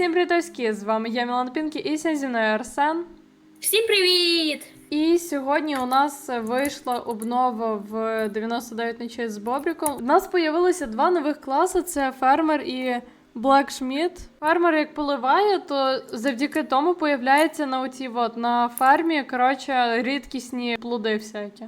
всім привітоськи! З вами я Мілан Пінкі і сьогодні зі мною Арсен. Всім привіт! І сьогодні у нас вийшла обнова в 99 ночей з Бобріком. У нас появилося два нових класи: це фермер і Blacksmith. Фермер як поливає, то завдяки тому появляється на оцій от на фермі коротше рідкісні плоди всякі.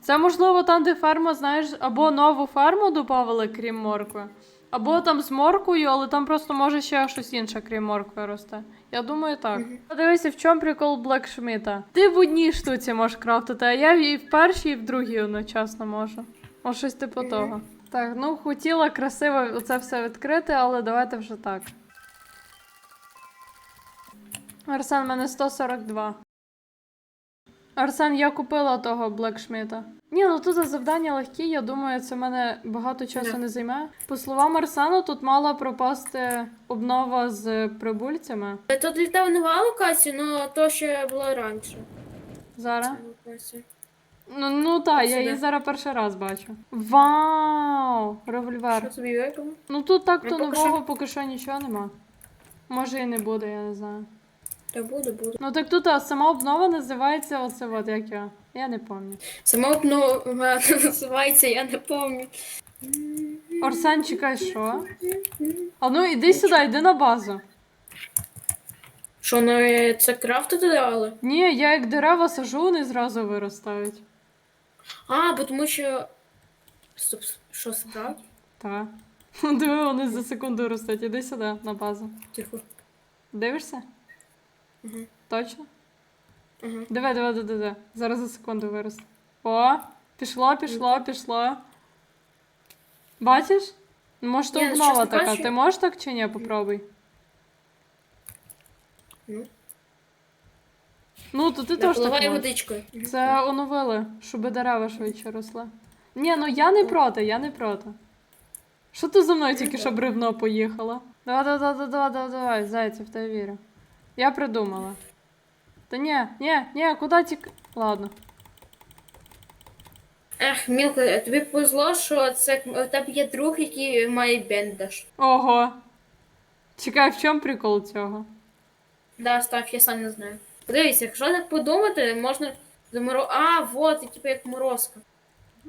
Це можливо там, де ферма, знаєш, або нову ферму додавали, крім моркви, або там з морквою, але там просто може ще щось інше, крім моркви росте. Я думаю, так. Подивися, в чому прикол Блекшміта. Ти в одній штуці можеш крафтити, а я і в першій, і в другій одночасно можу. Може, щось типу того. Так, ну хотіла красиво це все відкрити, але давайте вже так. Арсен, в мене 142. Арсен, я купила того Блекшміта. Ні, ну тут завдання легкі, я думаю, це мене багато часу Да. не займе. По словам Арсену, тут мала пропасти обнова з прибульцями. Тут літав нова локація, але то ще було раніше. Зараз. Ну, ну так, я її зараз перший раз бачу. Вау! Револьвер. Що тобі? Ну тут так то Ну, нового поки що нічого нема. Може і не буде, я не знаю. Та буде, буде. Ну так тут а, сама обнова називається оце от як я. Я не пам'ятаю. Сама обнова називається, я не пам'ятаю. Арсен, чекай, що? А ну іди сюди, йди на базу. Що, ну це крафти додали? Ні, я як дерева сажу, вони зразу виростають. А, бо тому що. Стоп, що справді? Так. Диви, вони за секунду ростуть. Іди сюди на базу. Тихо. Дивишся? Угу. Точно? Угу. Диви, диви, диви, диви. Зараз за секунду виросте. О, пішло, пішло, пішло. Бачиш? Ну, Може, то обнова щас не така. бачу. Ти можеш так чи ні? Попробуй. Ну. Ну, то ти теж так Поливай можеш. водичкою. Це оновили, щоб дерева швидше росли. Ні, ну я не проти, я не проти. Що ти за мною тільки щоб рівно поїхала? Давай, давай, давай, давай, давай, давай, зайця, в тебе вірю. Я придумала. Та ні, ні, ні, куди тік. Ладно. Ех, Мілка, тобі повезло, що це у тебе є друг, який має бендаж. Ого. Чекай, в чому прикол цього? Да, став, я сам не знаю. Подивіться, якщо так подумати, можна заморо... А, вот, і типу як морозка.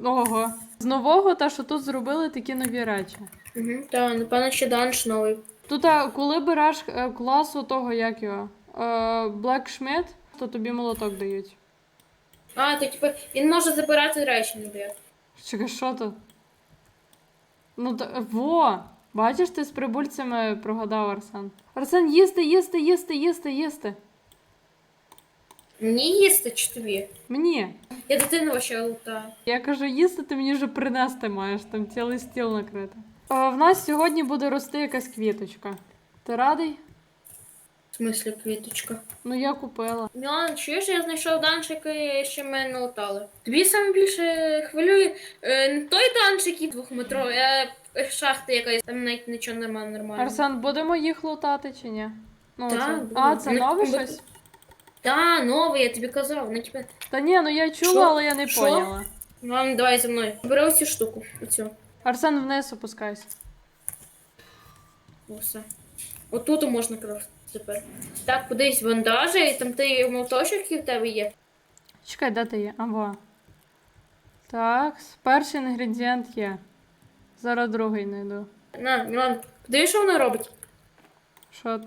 Ого. З нового, та що тут зробили такі нові речі. Угу. Та, напевно, ще данж новий. Тут, а, коли береш е, того, як його, е, Black Schmidt, то тобі молоток дають. А, то типу, він може забирати речі, не дає. Чекай, що тут? Ну, та, во! Бачиш, ти з прибульцями прогадав Арсен. Арсен, їсти, їсти, їсти, їсти, їсти. Мені їсти чи тобі? Мені. Я дитину вообще лутаю. Я кажу, їсти ти мені вже принести маєш, там цілий стіл накрити. А, в нас сьогодні буде рости якась квіточка. Ти радий? В смислі квіточка. Ну я купила. Мілан, чуєш, я знайшов данж, який ще ми не лутали. Тобі саме більше хвилює е, не той данж, який двохметровий, а е, шахта якась, там навіть нічого немає нормально. Арсен, будемо їх лутати чи ні? Ну, Так, це... будемо. А, це нове ми- щось? Та, новий, я тобі казав. Ну, типу, Та ні, ну я чула, Що? але я не Що? поняла. Мілан, давай за мною. Бери оцю штуку. Оцю. Арсен, вниз опускайся. О, все. Отут можна крафтити тепер. Так, подивись, бандажі, і там ти молоточок, який в тебе є. Чекай, де ти є? Або. Так, перший інгредієнт є. Зараз другий знайду. На, Мілан, подивись, що вона робить. Що?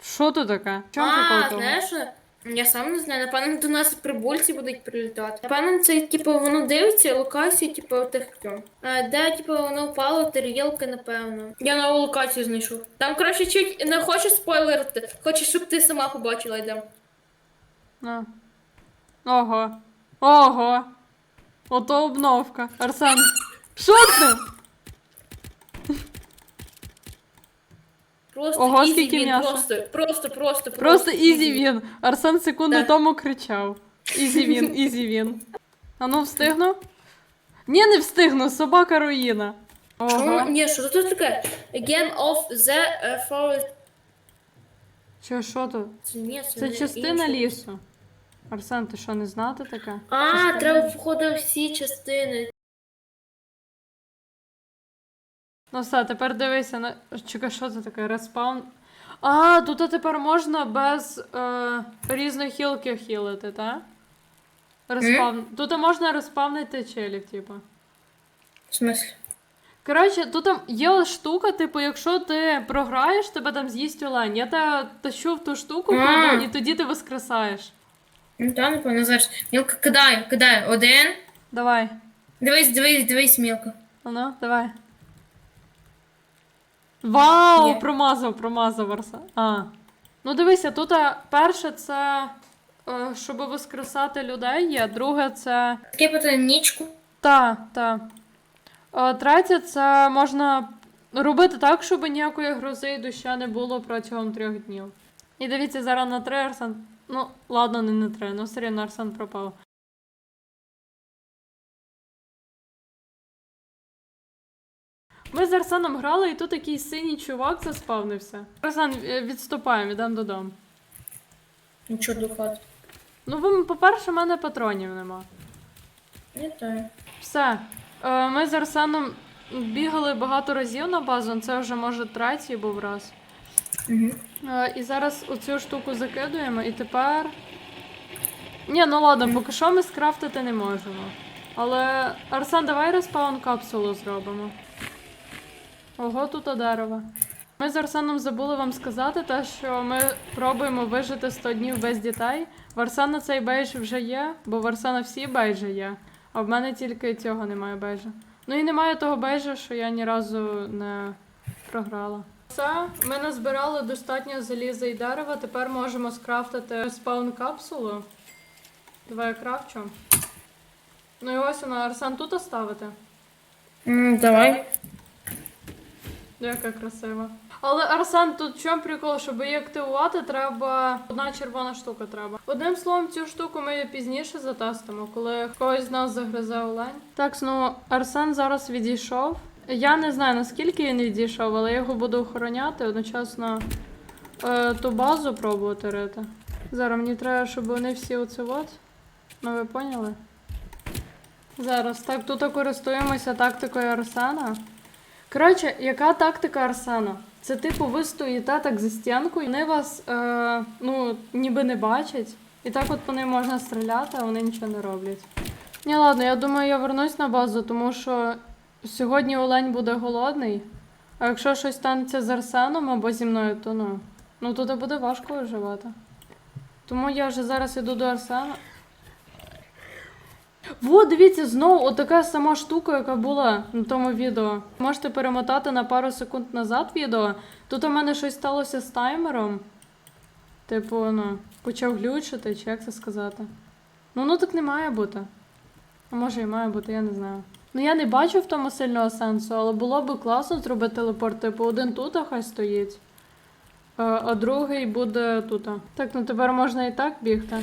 Що тут таке? В чому а, прикол того? знаєш? Я сам не знаю, напевно, до нас прибульці будуть прилітати. Напевно, це, типу, воно дивиться локацію, типу, тих хто. А, де, типу, воно впало, тарілки, напевно. Я нову локацію знайшов. Там, коротше, чуть не хочу спойлерити, хочу, щоб ти сама побачила. На. Ого. Ого. Ото обновка. Арсен. Що це? Просто Ого, ізі скільки він, м'яса. Просто, просто, просто, Просто ізі він. Арсен секунду Так. тому кричав. Ізі він, ізі він. А ну встигну? Ні, не встигну, собака руїна. Ого. Ні, що тут таке? Game of the uh, forest. Що, що тут? Це, ні, це, Це не частина інше. лісу. Арсен, ти що, не знати таке? А, Частина треба входити всі частини. Ну все, тепер дивися на. Чекай, що це таке? Респаун. А, тут тепер можна без е, різної хілки хілити, так? Респаун. Тут можна респавнити челів, типу. В смислі? Коротше, тут там є штука, типу, якщо ти програєш, тебе там з'їсть олень. Я тебе тащу в ту штуку, А. кладу, і тоді ти воскресаєш. Ну та, напевно, зараз. Мілка кидай, кидай. Один. Давай. Дивись, дивись, дивись, Мілка. Ну, давай. Вау! Є. Промазав, промазав Арса. А. Ну дивися, тут а, перше це. е, Щоб воскресати людей є, друге це. Таке питання нічку. Та, та. Е, Третє це можна робити так, щоб ніякої грози і доща не було протягом трьох днів. І дивіться, зараз на три Арсан. Ну, ладно, не на три, ну все рівно Арсан пропав. Ми з Арсеном грали, і тут такий синій чувак заспавнився. Арсен, е, відступаємо, йдемо додому. Нічого до хати. Ну, ви- по-перше, в мене патронів нема. Не знаю. Все. Е, Ми з Арсеном бігали багато разів на базу, це вже може третій був раз. Угу. Е, І зараз оцю штуку закидуємо, і тепер. Ні, ну ладно, поки що ми скрафтити не можемо. Але Арсен, давай респаун капсулу зробимо. Ого, тут дерево. Ми з Арсеном забули вам сказати, те, що ми пробуємо вижити 100 днів без дітей. В Арсена цей бейдж вже є, бо в Арсена всі бейджі є, а в мене тільки цього немає бейджа. Ну і немає того бейджа, що я ні разу не програла. Все, ми назбирали достатньо заліза і дерева. Тепер можемо скрафтити спаун капсулу. Давай я крафчу. Ну і ось вона, Арсен тут оставити. давай. Яка красива. Але Арсен, тут в чому прикол, щоб її активувати, треба одна червона штука треба. Одним словом, цю штуку ми пізніше затестимо, коли когось з нас загризе олень. Так, ну Арсен зараз відійшов. Я не знаю наскільки він відійшов, але я його буду охороняти, одночасно е, ту базу пробувати рити. Зараз мені треба, щоб вони всі оце от. Ну ви поняли? Зараз так, тут користуємося тактикою Арсена. Коротше, яка тактика Арсена? Це типу, ви стоїте так за стінкою, вони вас е, ну, ніби не бачать. І так от по ним можна стріляти, а вони нічого не роблять. Ні, ладно, я думаю, я вернусь на базу, тому що сьогодні Олень буде голодний. А якщо щось станеться з Арсеном або зі мною, то ну, ну туди буде важко виживати. Тому я вже зараз іду до Арсена. Во, дивіться, знову отака сама штука, яка була на тому відео. Можете перемотати на пару секунд назад відео. Тут у мене щось сталося з таймером. Типу, ну, почав глючити, чи як це сказати. Ну, ну так не має бути. А може і має бути, я не знаю. Ну я не бачу в тому сильного сенсу, але було би класно зробити телепорт. Типу, один тут а хай стоїть, а, а другий буде тут. Так, ну тепер можна і так бігти.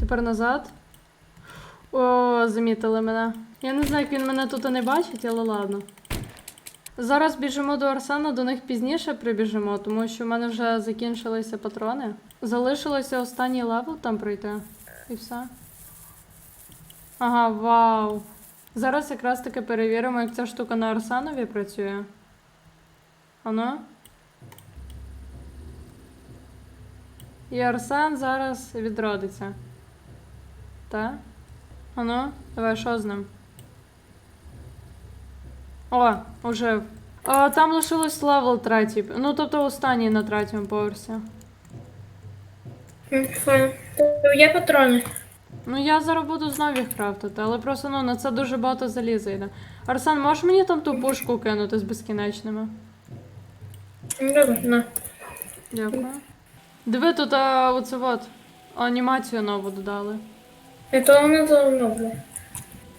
Тепер назад. О, замітили мене. Я не знаю, як він мене тут не бачить, але ладно. Зараз біжимо до Арсена, до них пізніше прибіжимо, тому що в мене вже закінчилися патрони. Залишилося останній левел там пройти. І все. Ага, вау. Зараз якраз таки перевіримо, як ця штука на Арсенові працює. Ано. І Арсен зараз відродиться. Так? Ану, давай, що з ним? О, ожив. А, там лишилось левел третій. Ну, тобто останній на третьому поверсі. Є патрони. Ну, я зараз буду знову їх крафтити, але просто ну, на це дуже багато заліза йде. Арсен, можеш мені там ту пушку кинути з безкінечними? Добре, на. Дякую. Диви, тут а, оце от. Анімацію нову додали. І то воно давно було.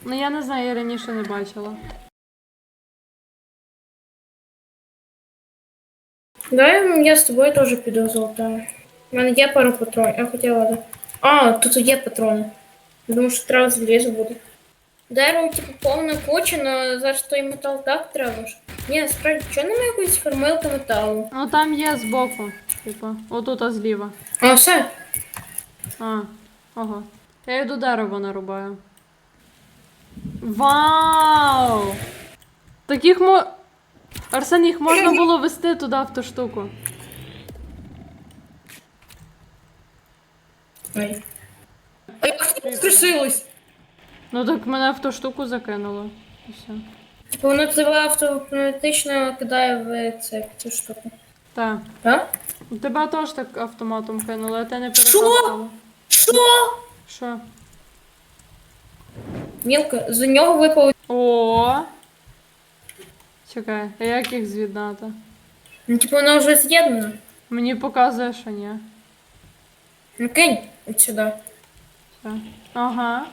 Ну я не знаю, я раніше не бачила. Давай я з тобою теж піду золотаю. У мене є пару патронів, я хотіла. да. А, тут є патрони. Я Думаю, що треба залізо буде. Дерево, типу, повна куча, але зараз той метал так треба ж. Ні, насправді, чого немає якоїсь формилки металу? Ну там є збоку. Типу, отут а зліва. А, все. А, ого. Я йду дерево нарубаю. Вау! Таких мо. Арсен, їх можна було вести туди в ту штуку. Ой. А як ти скрушилось? Ну так мене в ту штуку закинуло. І все. Типу воно тебе автоматично кидає в це, цю штуку. Так. Так? Тебе теж так автоматом кинули, а ти не Що? перепостила. Що? Що? Мілка, з нього випав. О. Чекай, а як їх з'єднати? Ну, типу, воно вже з'єднано. Мені показує, що ні. Ну кинь от сюди. Все. Ага.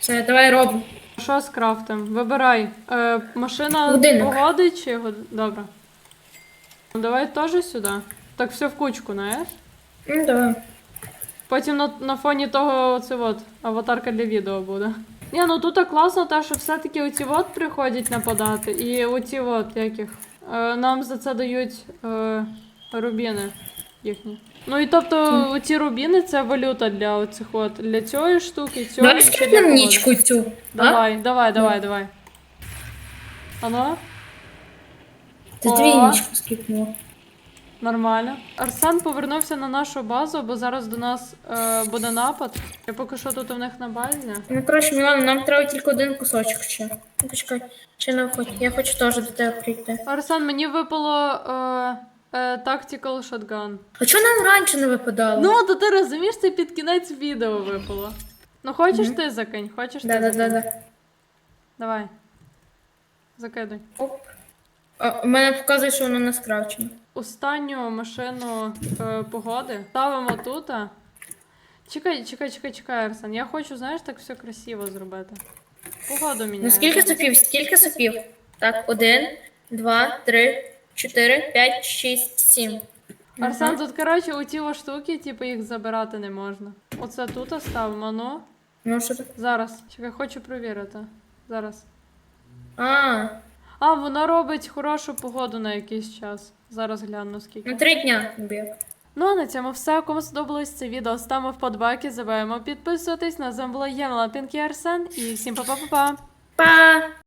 Все, давай робимо. Що з крафтом? Вибирай. Е, машина Годинник. погоди чи год... Добре. Ну, давай теж сюди. Так все в кучку, знаєш? Ну, давай. Потім на, на фоні того оце от, аватарка для відео буде. Ні, ну тут класно, те, що все-таки оці от приходять нападати, і оці от яких. Е, нам за це дають е, рубіни їхні. Ну і тобто оці рубіни це валюта для оцих от для цієї штуки, цієї Давай для скинемо нічку цю. А? Давай, давай, давай, давай. Ано? Ти О. дві нічку скипнула. Нормально. Арсен повернувся на нашу базу, бо зараз до нас е, буде напад. Я поки що тут у них на базі. Ну, коротше, Мілана, нам треба тільки один кусочок ще. Ну, почекай, ще не хоч. Я хочу теж до тебе прийти. Арсен, мені випало е, е, Tactical Shotgun. А чого нам раніше не випадало? Ну, то ти розумієш, це під кінець відео випало. Ну, хочеш ти закинь? Хочеш ти да, да, закинь? да, да. Давай. Закидуй. Оп. У мене показує, що воно не скравчено. Останню машину е, погоди ставимо тут. а. Чекай, чекай, чекай, чекай, Арсен. Я хочу, знаєш, так все красиво зробити. Погоду міняємо. Ну скільки сопів? Скільки сопів? Так, один, два, три, чотири, п'ять, шість, сім. Арсен, тут, коротше, у ті штуки, типу, їх забирати не можна. Оце тут ставимо, ну. Ну що так? Зараз. Чекай, хочу перевірити. Зараз. А, А, вона робить хорошу погоду на якийсь час. Зараз гляну скільки. на три дня. біг. Ну а на цьому все. Кому сподобалось це відео, ставимо вподобайки, забуваємо підписуватись. На з вами була Ємела Латинки Арсен і всім па-па-па-па! Па!